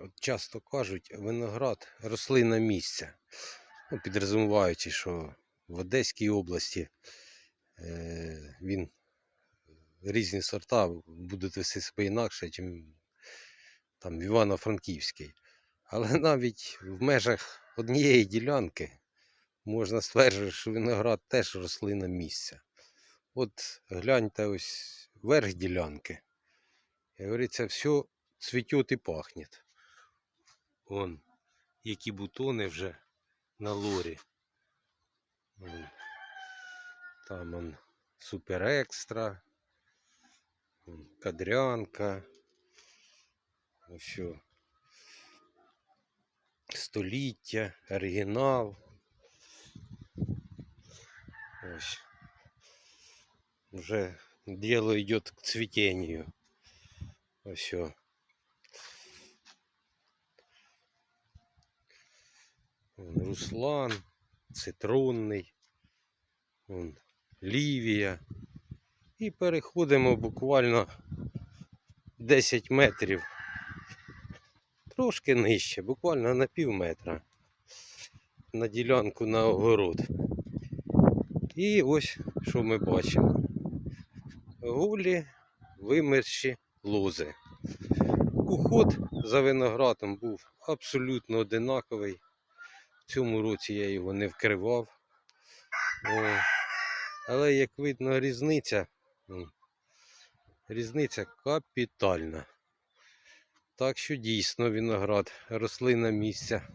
От часто кажуть, виноград рослина місця. Ну, підрозуміваючи, що в Одеській області е, він різні сорта будуть вести себе інакше, ніж там в Івано-Франківській. Але навіть в межах однієї ділянки можна стверджувати, що виноград теж рослина місця. От гляньте ось верх ділянки. Як говориться, все цвітет і пахне. Вон, які бутони вже на лорі. Там он супер екстра, кадрянка. Ось. Століття, оригінал. Ось. Вже дело йде к цвітенню. Ось. Вон Руслан, цитронний, вон Лівія. І переходимо буквально 10 метрів. Трошки нижче, буквально на пів метра. На ділянку на огород. І ось що ми бачимо. Голі вимерші лози. Уход за виноградом був абсолютно одинаковий. В цьому році я його не вкривав. Але як видно, різниця. Різниця капітальна. Так що дійсно виноград рослина місця.